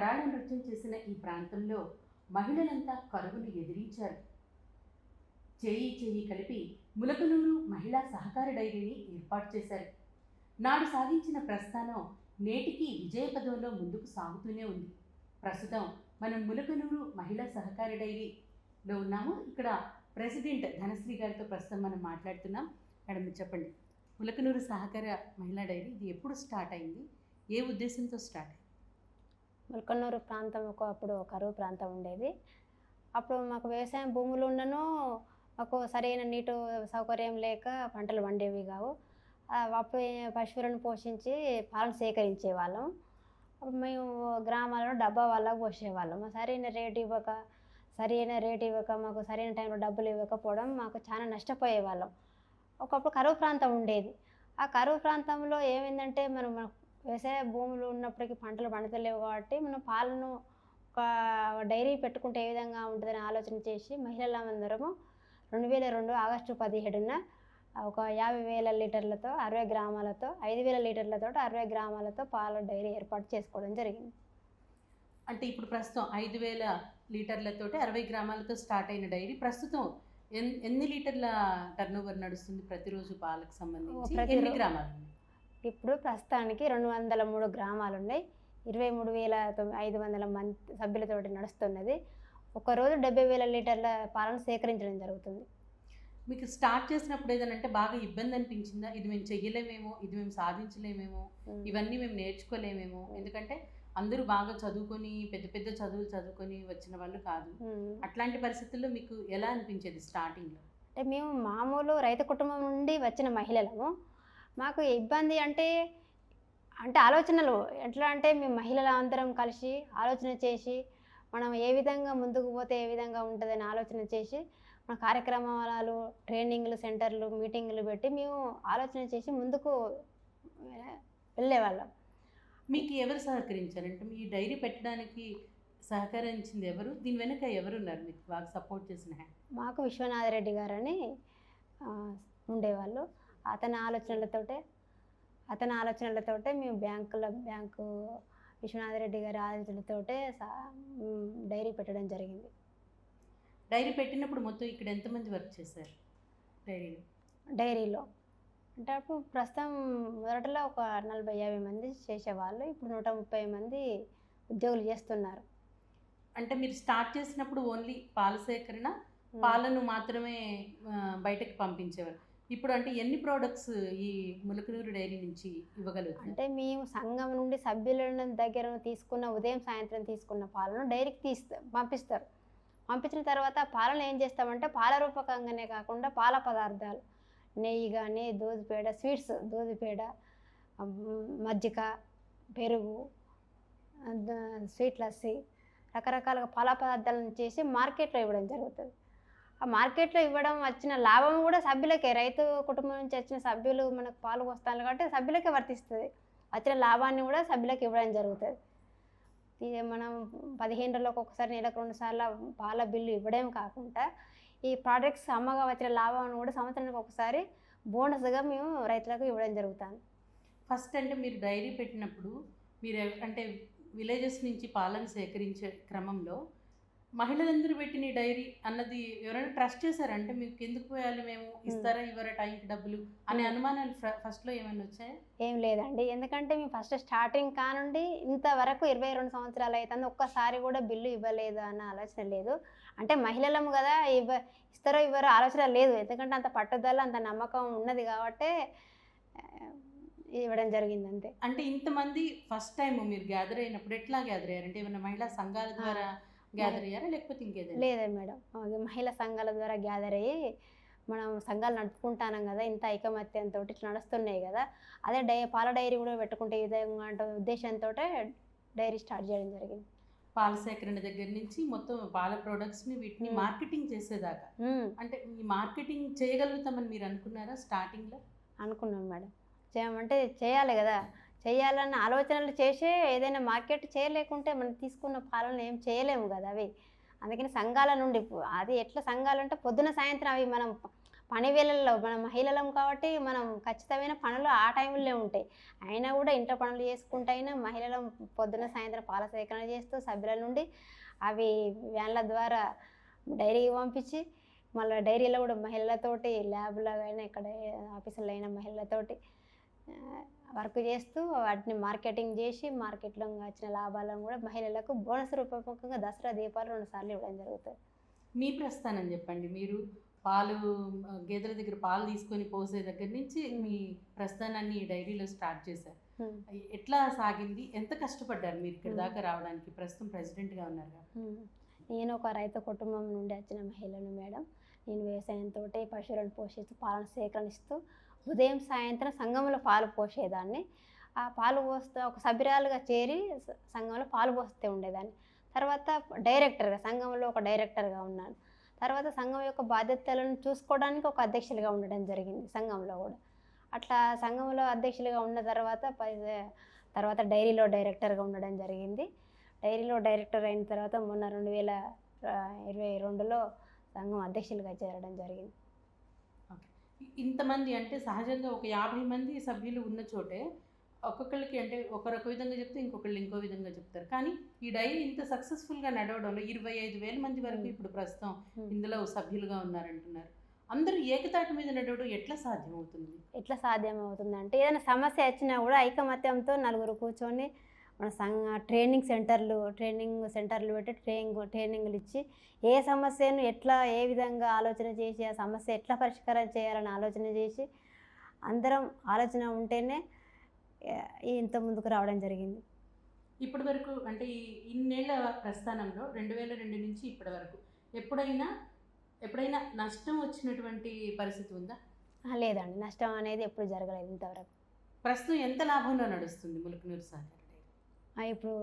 కరాళ నృత్యం చేసిన ఈ ప్రాంతంలో మహిళలంతా కరువును ఎదిరించారు. చేయి చేయి కలిపి ములకనూరు మహిళా సహకార డైరీని ఏర్పాటు చేశారు. నాడు సాగించిన ప్రస్థానం నేటికి విజయపదంలో ముందుకు సాగుతూనే ఉంది. ప్రస్తుతం మనం ములకనూరు మహిళా సహకార డైరీలో ఉన్నాము. ఇక్కడ ప్రెసిడెంట్ ధనశ్రీ గారితో ప్రస్తుతం మనం మాట్లాడుతున్నాం. మేడం చెప్పండి. ములకనూరు సహకార మహిళా డైరీ ఇది ఎప్పుడు స్టార్ట్ అయింది? ఏ ఉద్దేశంతో స్టార్ట్ అయింది? ముల్కన్నూరు ప్రాంతం ఒక అప్పుడు కరువు ప్రాంతం ఉండేది. అప్పుడు మాకు వ్యవసాయం భూములు ఉండను మాకు సరైన నీటి సౌకర్యం లేక పంటలు పండేవి కావు. అప్పుడు పశువులను పోషించి పాలను సేకరించే వాళ్ళం అప్పుడు మేము గ్రామాలలో డబ్బా వాళ్ళకు పోసేవాళ్ళం. సరైన రేటు ఇవ్వక సరైన రేటు ఇవ్వక మాకు సరైన టైంలో డబ్బులు ఇవ్వకపోవడం మాకు చాలా నష్టపోయేవాళ్ళం. ఒకప్పుడు కరువు ప్రాంతం ఉండేది. ఆ కరువు ప్రాంతంలో ఏమైందంటే మనం మన వ్యవసాయ భూములు ఉన్నప్పటికీ పంటలు పండుతలేవు కాబట్టి మనం పాలను ఒక డైరీ పెట్టుకుంటే ఏ విధంగా ఉంటుందని ఆలోచన చేసి మహిళలందరము రెండు వేల రెండు ఆగస్టు పదిహేడున ఒక యాభై వేల లీటర్లతో అరవై గ్రామాలతో ఐదు వేల లీటర్లతో అరవై గ్రామాలతో పాల డైరీ ఏర్పాటు చేసుకోవడం జరిగింది అంటే ఇప్పుడు ప్రస్తుతం ఐదు వేల లీటర్లతోటి అరవై గ్రామాలతో స్టార్ట్ అయిన డైరీ ప్రస్తుతం ఎన్ ఎన్ని లీటర్ల టర్న్ ఓవర్ నడుస్తుంది ప్రతిరోజు పాలకు సంబంధించి ఎన్ని గ్రామాలు? ఇప్పుడు ప్రస్తుతానికి రెండు వందల మూడు గ్రామాలు ఉన్నాయి ఇరవై మూడు వేల తొమ్మిది ఐదు వందల మంది సభ్యులతోటి నడుస్తున్నది. ఒకరోజు డెబ్బై వేల లీటర్ల పాలను సేకరించడం జరుగుతుంది. మీకు స్టార్ట్ చేసినప్పుడు ఏదైనా అంటే బాగా ఇబ్బంది అనిపించిందా? ఇది మేము చెయ్యలేమేమో ఇది మేము సాధించలేమేమో ఇవన్నీ మేము నేర్చుకోలేమేమో. ఎందుకంటే అందరూ బాగా చదువుకొని పెద్ద పెద్ద చదువులు చదువుకొని వచ్చిన వాళ్ళు కాదు. అట్లాంటి పరిస్థితుల్లో మీకు ఎలా అనిపించేది స్టార్టింగ్లో అంటే మేము మామూలు రైతు కుటుంబం నుండి వచ్చిన మహిళలము. మాకు ఇబ్బంది అంటే అంటే ఆలోచనలు. ఎట్లా అంటే మేము మహిళల అందరం కలిసి ఆలోచన చేసి మనం ఏ విధంగా ముందుకు పోతే ఏ విధంగా ఉంటుందని ఆలోచన చేసి మన కార్యక్రమాలు ట్రైనింగ్లు సెంటర్లు మీటింగ్లు పెట్టి మేము ఆలోచన చేసి ముందుకు వెళ్ళేవాళ్ళం. మీకు ఎవరు సహకరించారంటే మీ డైరీ పెట్టడానికి సహకరించింది ఎవరు? దీని వెనుక ఎవరున్నారు మీకు? బాగా సపోర్ట్ చేసిన మాకు విశ్వనాథరెడ్డి గారని ఆ, ఉండేవాళ్ళు. అతని ఆలోచనలతోటే అతని ఆలోచనలతోటే మేము బ్యాంకుల బ్యాంకు విశ్వనాథరెడ్డి గారి ఆలోచనలతోటే డైరీ పెట్టడం జరిగింది. డైరీ పెట్టినప్పుడు మొత్తం ఇక్కడ ఎంతమంది వర్క్ చేశారు డైరీలో? డైరీలో. అంటే అప్పుడు ప్రస్తుతం మొదటలో ఒక నలభై యాభై మంది చేసేవాళ్ళు ఇప్పుడు నూట ముప్పై మంది ఉద్యోగులు చేస్తున్నారు. అంటే మీరు స్టార్ట్ చేసినప్పుడు ఓన్లీ పాల సేకరణ పాలను మాత్రమే బయటకు పంపించేవారు. ఇప్పుడు అంటే ఎన్ని ప్రోడక్ట్స్ ఈ ములకనూరు డైరీ నుంచి ఇవ్వగలుగుతారు? అంటే మేము సంఘం నుండి సభ్యుల దగ్గర తీసుకున్న ఉదయం సాయంత్రం తీసుకున్న పాలను డైరీకి తీస్తా పంపిస్తారు. పంపించిన తర్వాత పాలను ఏం చేస్తామంటే పాల రూపకంగానే కాకుండా పాల పదార్థాలు. నెయ్యి కానీ దూదిపేడ స్వీట్స్ దూదిపేడ మజ్జిగ పెరుగు స్వీట్ లస్సీ రకరకాలుగా పాల పదార్థాలను చేసి మార్కెట్లో ఇవ్వడం జరుగుతుంది. ఆ మార్కెట్లో ఇవ్వడం వచ్చిన లాభం కూడా సభ్యులకే రైతు కుటుంబం నుంచి వచ్చిన సభ్యులు మనకు పాలు వస్తాను కాబట్టి సభ్యులకే వర్తిస్తుంది. వచ్చిన లాభాన్ని కూడా సభ్యులకు ఇవ్వడం జరుగుతుంది. ఇది మనం పదిహేను రోజులకు ఒకసారి నెలకు రెండు సార్లు పాల బిల్లు ఇవ్వడం కాకుండా ఈ ప్రోడక్ట్స్ అమ్మగా వచ్చిన లాభాన్ని కూడా సంవత్సరానికి ఒకసారి బోనస్గా మేము రైతులకు ఇవ్వడం జరుగుతుంది. ఫస్ట్ అంటే మీరు డైరీ పెట్టినప్పుడు మీరు అంటే విలేజెస్ నుంచి పాలను సేకరించే క్రమంలో మహిళలందరూ పెట్టిన డైరీ అన్నది ఎవరైనా ట్రస్ట్ చేశారా? అంటే మీకు ఎందుకు పోయాలి మేము? ఇస్తారా ఇవ్వరా టైంకి డబ్బులు? అనే. అనుమానాలు ఫస్ట్లో ఏమైనా వచ్చాయా? ఏం లేదండి. ఎందుకంటే మేము ఫస్ట్ స్టార్టింగ్ కానుండి ఇంతవరకు ఇరవై రెండు సంవత్సరాలు అవుతుంది ఒక్కసారి కూడా బిల్లు ఇవ్వలేదు అన్న ఆలోచన లేదు. అంటే మహిళలము కదా ఇవ్వ ఇస్తారో ఇవ్వరో ఆలోచన లేదు. ఎందుకంటే అంత పట్టుదల అంత నమ్మకం ఉన్నది కాబట్టి ఇవ్వడం జరిగింది అంతే. అంటే ఇంతమంది ఫస్ట్ టైం మీరు గ్యాదర్ అయినప్పుడు ఎట్లా గ్యాదర్ అయ్యారు? అంటే ఏమైనా మహిళా సంఘాల ద్వారా గ్యాదర్ అయ్యారా? లేకపోతే ఇంకేదైనా? లేదు మేడం. మహిళా సంఘాల ద్వారా గ్యాదర్ అయ్యి మనం సంఘాలు నడుపుకుంటానం కదా ఇంత ఐకమత్యంతో ఇట్లా నడుస్తున్నాయి కదా అదే డై పాల డైరీ కూడా పెట్టుకుంటే ఈ విధంగా అంటే ఉద్దేశంతో డైరీ స్టార్ట్ చేయడం జరిగింది. పాల సేకరణ దగ్గర నుంచి మొత్తం పాల products ని వీటిని. మార్కెటింగ్ చేసేదాకా. అంటే ఈ మార్కెటింగ్ చేయగలుగుతామని మీరు అనుకున్నారా స్టార్టింగ్లో అనుకున్నాం మేడం. చేయమంటే చేయాలి కదా. చేయాలన్న ఆలోచనలు చేసే ఏదైనా మార్కెట్ చేయలేకుంటే మనం తీసుకున్న పాలన ఏం చేయలేము కదా అవి. అందుకని సంఘాల నుండి అది ఎట్లా సంఘాలు అంటే పొద్దున సాయంత్రం అవి మనం పని వేళల్లో మనం మహిళలం కాబట్టి మనం ఖచ్చితమైన పనులు ఆ టైంలో ఉంటాయి. అయినా కూడా ఇంట్లో పనులు చేసుకుంటూ అయినా మహిళలు పొద్దున సాయంత్రం పాల సేకరణ చేస్తూ సభ్యుల నుండి అవి వ్యాన్ల ద్వారా డైరీకి పంపించి మళ్ళీ డైరీలో కూడా మహిళలతోటి ల్యాబ్లో అయినా ఇక్కడ ఆఫీసులో అయినా మహిళలతోటి వర్క్ చేస్తూ వాటిని మార్కెటింగ్ చేసి మార్కెట్లో వచ్చిన లాభాలను కూడా మహిళలకు బోనస్ రూపకంగా దసరా దీపాలు రెండు సార్లు ఇవ్వడం జరుగుతుంది. మీ ప్రస్థానం చెప్పండి. మీరు పాలు గేదెల దగ్గర పాలు తీసుకొని పోసే దగ్గర నుంచి మీ ప్రస్థానాన్ని ఈ డైరీలో స్టార్ట్ చేశారు. ఎట్లా సాగింది? ఎంత కష్టపడ్డారు మీరు ఇక్కడ. దాకా రావడానికి? ప్రస్తుతం ప్రెసిడెంట్గా ఉన్నారు. నేను ఒక రైతు కుటుంబం నుండి వచ్చిన మహిళను మేడం. నేను వ్యవసాయంతో పశువులను పోషిస్తూ పాలను సేకరిస్తూ ఉదయం సాయంత్రం సంఘంలో పాలు పోసేదాన్ని. ఆ పాలు పోస్తూ ఒక సభ్యురాలుగా చేరి సంఘంలో పాలు పోస్తూ ఉండేదాన్ని. తర్వాత డైరెక్టర్గా సంఘంలో ఒక డైరెక్టర్గా ఉన్నాను. తర్వాత సంఘం యొక్క బాధ్యతలను చూసుకోవడానికి ఒక అధ్యక్షులుగా ఉండడం జరిగింది సంఘంలో కూడా. అట్లా సంఘంలో అధ్యక్షులుగా ఉన్న తర్వాత తర్వాత డైరీలో డైరెక్టర్గా ఉండడం జరిగింది. డైరీలో డైరెక్టర్ అయిన తర్వాత మొన్న రెండు వేల ఇరవై రెండులో సంఘం అధ్యక్షులుగా చేరడం జరిగింది. ఇంతమంది అంటే సహజంగా ఒక యాభై మంది సభ్యులు ఉన్న చోటే ఒక్కొక్కరికి అంటే ఒకరు ఒక విధంగా చెప్తే ఇంకొకళ్ళు ఇంకో విధంగా చెప్తారు కానీ ఈ డైరీ ఇంత సక్సెస్ఫుల్గా నడవడంలో ఇరవై ఐదు వేల మంది వరకు. ఇప్పుడు ప్రస్తుతం. ఇందులో సభ్యులుగా ఉన్నారంటున్నారు అందరూ ఏకతాటి మీద నడవడం ఎట్లా సాధ్యమవుతుంది ఎట్లా సాధ్యమవుతుందంటే ఏదైనా సమస్య వచ్చినా కూడా ఐకమత్యంతో నలుగురు కూర్చొని మన సంఘ ట్రైనింగ్ సెంటర్లు ట్రైనింగ్ సెంటర్లు పెట్టి ట్రైనింగ్ ట్రైనింగ్లు ఇచ్చి ఏ సమస్యను ఎట్లా ఏ విధంగా ఆలోచన చేసి ఆ సమస్య ఎట్లా పరిష్కారం చేయాలని ఆలోచన చేసి అందరం ఆలోచన ఉంటేనే ఇంత ముందుకు రావడం జరిగింది. ఇప్పటి వరకు అంటే ఈ ఇన్నేళ్ళ ప్రస్థానంలో రెండు వేల రెండు నుంచి ఇప్పటి వరకు ఎప్పుడైనా ఎప్పుడైనా నష్టం వచ్చినటువంటి పరిస్థితి ఉందా? లేదండి. నష్టం అనేది ఎప్పుడు జరగలేదు ఇంతవరకు. ప్రస్తుతం ఎంత లాభంలో నడుస్తుంది ములుకునూరు ఆ, ఇప్పుడు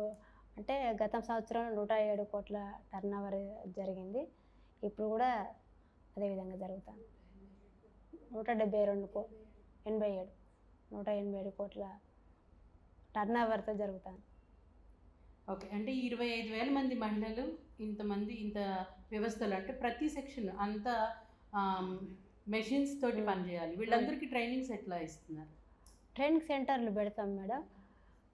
అంటే గత సంవత్సరం నూట ఏడు కోట్ల టర్న్ ఓవర్ జరిగింది. ఇప్పుడు కూడా అదే విధంగా జరుగుతుంది. నూట డెబ్బై రెండు కో ఎనభై ఏడు నూట ఎనభై ఏడు కోట్ల టర్న్ ఓవర్తో జరుగుతుంది. ఓకే అంటే ఇరవై ఐదు వేల మంది మహిళలు ఇంతమంది ఇంత వ్యవస్థలు అంటే ప్రతి సెక్షన్ అంత మెషిన్స్ తోటి Hmm. పనిచేయాలి వీళ్ళందరికీ ట్రైనింగ్స్ ఎట్లా ఇస్తున్నారు. ట్రైనింగ్ సెంటర్లు పెడతాం మేడం.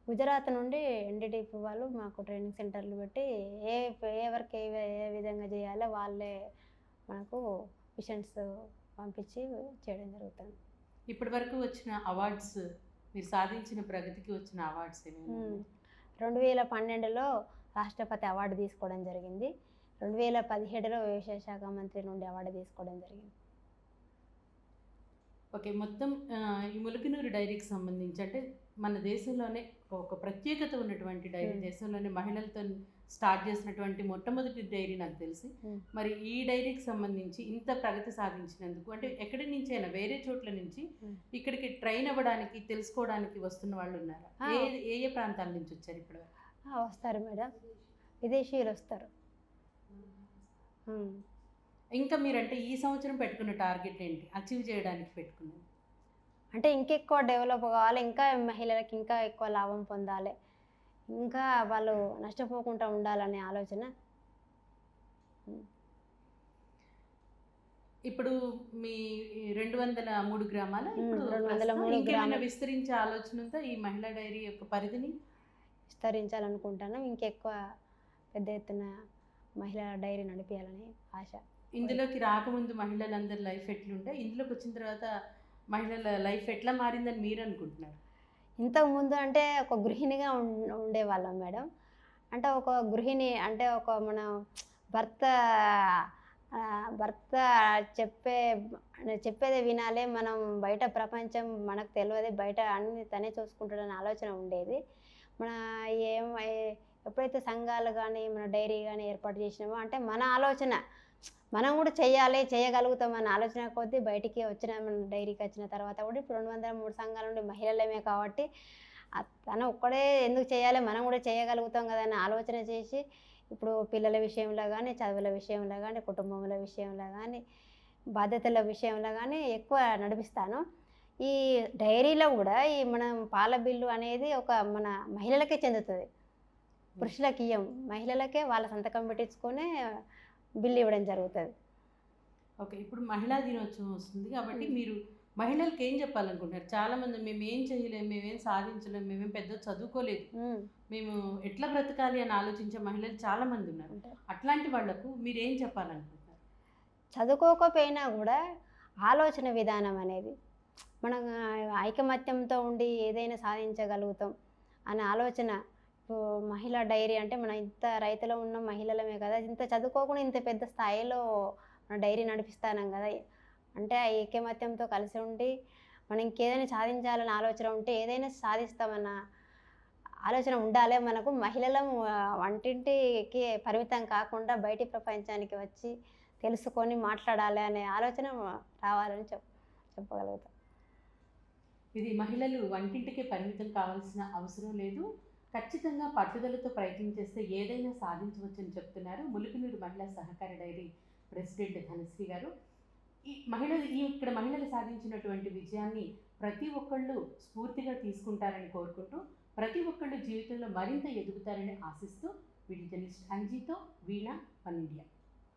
గుజరాత్ నుండి ఎన్డీడీపీ వాళ్ళు మాకు ట్రైనింగ్ సెంటర్లు పెట్టి ఏ ఏ వర్క్ ఏ ఏ విధంగా చేయాలో వాళ్ళే మనకు మిషన్స్ పంపించి చేయడం జరుగుతుంది. ఇప్పటి వరకు వచ్చిన అవార్డ్స్ మీరు సాధించిన ప్రగతికి వచ్చిన అవార్డ్స్. రెండు వేల పన్నెండులో రాష్ట్రపతి అవార్డు తీసుకోవడం జరిగింది. రెండు వేల పదిహేడులో వ్యవసాయ శాఖ మంత్రి నుండి అవార్డు తీసుకోవడం జరిగింది. ఓకే మొత్తం ఈ ములుగునూరు డైరీకి సంబంధించి అంటే మన దేశంలోనే ఒక ప్రత్యేకత ఉన్నటువంటి డైరీ. దేశంలోనే మహిళలతో స్టార్ట్ చేసినటువంటి మొట్టమొదటి డైరీ నాకు తెలిసి. మరి ఈ డైరీకి సంబంధించి ఇంత ప్రగతి సాధించినందుకు అంటే ఎక్కడి నుంచైనా వేరే చోట్ల నుంచి. ఇక్కడికి ట్రైన్ అవ్వడానికి తెలుసుకోవడానికి వస్తున్న వాళ్ళు ఉన్నారా. ఏ ఏ ఏ ప్రాంతాల నుంచి వచ్చారు ఇప్పుడు వస్తారు మేడం విదేశీయులు వస్తారు. ఇంకా మీరంటే ఈ సంవత్సరం పెట్టుకున్న టార్గెట్ ఏంటి అచీవ్ చేయడానికి పెట్టుకున్నారు అంటే ఇంకెక్కువ డెవలప్ కావాలి ఇంకా మహిళలకు ఇంకా ఎక్కువ లాభం పొందాలి. ఇంకా వాళ్ళు నష్టపోకుండా ఉండాలనే ఆలోచన. ఇప్పుడు మీ రెండు వందల మూడు గ్రామాల? మ్మ్, ఇప్పుడు 203 ప్రస్తుతం ఇంకేమైనా. విస్తరించే ఆలోచన ఉందా ఈ మహిళా డైరీ యొక్క పరిధిని? విస్తరించాలనుకుంటాను. ఇంకెక్కువ పెద్ద ఎత్తున మహిళా డైరీ నడిపించాలని ఆశ. ఇందులోకి రాకముందు మహిళలందరి లైఫ్ ఎట్లుండే? ఇందులోకి వచ్చిన తర్వాత మహిళల లైఫ్ ఎట్లా మారిందని మీరు అనుకుంటున్నారు? ఇంతకుముందు అంటే ఒక గృహిణిగా ఉండేవాళ్ళం మేడం. అంటే ఒక గృహిణి అంటే ఒక మన భర్త భర్త చెప్పే చెప్పేది వినాలే మనం బయట ప్రపంచం మనకు తెలియదు బయట అన్ని తనే చూసుకుంటాడనే ఆలోచన ఉండేది. మన ఏం ఎప్పుడైతే సంఘాలు కానీ మన డైరీ కానీ ఏర్పాటు చేసినామో అంటే మన ఆలోచన మనం కూడా చేయాలి చేయగలుగుతాం అన్న ఆలోచన కొద్దీ బయటికి వచ్చిన మన డైరీకి వచ్చిన తర్వాత కూడా ఇప్పుడు రెండు వందల మూడు సంఘాల నుండి మహిళలమే కాబట్టి తను ఒక్కడే ఎందుకు చేయాలి మనం కూడా చేయగలుగుతాం కదా అన్న ఆలోచన చేసి ఇప్పుడు పిల్లల విషయంలో కానీ చదువుల విషయంలో కానీ కుటుంబముల విషయంలో కానీ బాధ్యతల విషయంలో కానీ ఎక్కువ నడిపిస్తాను. ఈ డైరీలో కూడా ఈ మనం పాల బిల్లు అనేది ఒక మన మహిళలకే చెందుతుంది. పురుషులకి ఇయ్యం. మహిళలకే వాళ్ళ సంతకం పెట్టించుకొని బిల్లు ఇవ్వడం జరుగుతుంది. ఓకే ఇప్పుడు మహిళా దినోత్సవం వస్తుంది కాబట్టి. మీరు మహిళలకు ఏం చెప్పాలనుకుంటున్నారు? చాలా మంది మేము ఏం చేయలేము మేమేం సాధించలేము మేమేం పెద్ద చదువుకోలేదు. మేము ఎట్లా బ్రతకాలి అని ఆలోచించే మహిళలు చాలా మంది ఉన్నారు. అట్లాంటి వాళ్ళకు మీరు ఏం చెప్పాలనుకుంటున్నారు? చదువుకోకపోయినా కూడా ఆలోచన విధానం అనేది మనం ఐకమత్యంతో ఉండి ఏదైనా సాధించగలుగుతాం అనే ఆలోచన మహిళా డైరీ అంటే మనం ఇంత రైతులో ఉన్న మహిళలమే కదా ఇంత చదువుకోకుండా ఇంత పెద్ద స్థాయిలో మన డైరీ నడిపిస్తానం కదా. అంటే ఆ ఏకమత్యంతో కలిసి ఉండి మనం ఇంకేదైనా సాధించాలని ఆలోచన ఉంటే ఏదైనా సాధిస్తామన్న ఆలోచన ఉండాలి మనకు. మహిళల వంటింటికి పరిమితం కాకుండా బయటి ప్రపంచానికి వచ్చి తెలుసుకొని మాట్లాడాలి అనే ఆలోచన రావాలని చెప్ చెప్పగలుగుతాం. ఇది మహిళలు వంటింటికే పరిమితం కావాల్సిన అవసరం లేదు. ఖచ్చితంగా పట్టుదలతో ప్రయత్నం చేస్తే ఏదైనా సాధించవచ్చని చెప్తున్నారు ములుకునూరు మహిళా సహకార డైరీ ప్రెసిడెంట్ ధనశ్రీ గారు. ఈ మహిళలు ఈ ఇక్కడ మహిళలు సాధించినటువంటి విజయాన్ని ప్రతి ఒక్కళ్ళు స్ఫూర్తిగా తీసుకుంటారని కోరుకుంటూ ప్రతి ఒక్కళ్ళు జీవితంలో మరింత ఎదుగుతారని ఆశిస్తూ వీడియో జర్నలిస్ట్ అంజీతో వీణ పన్ ఇండియా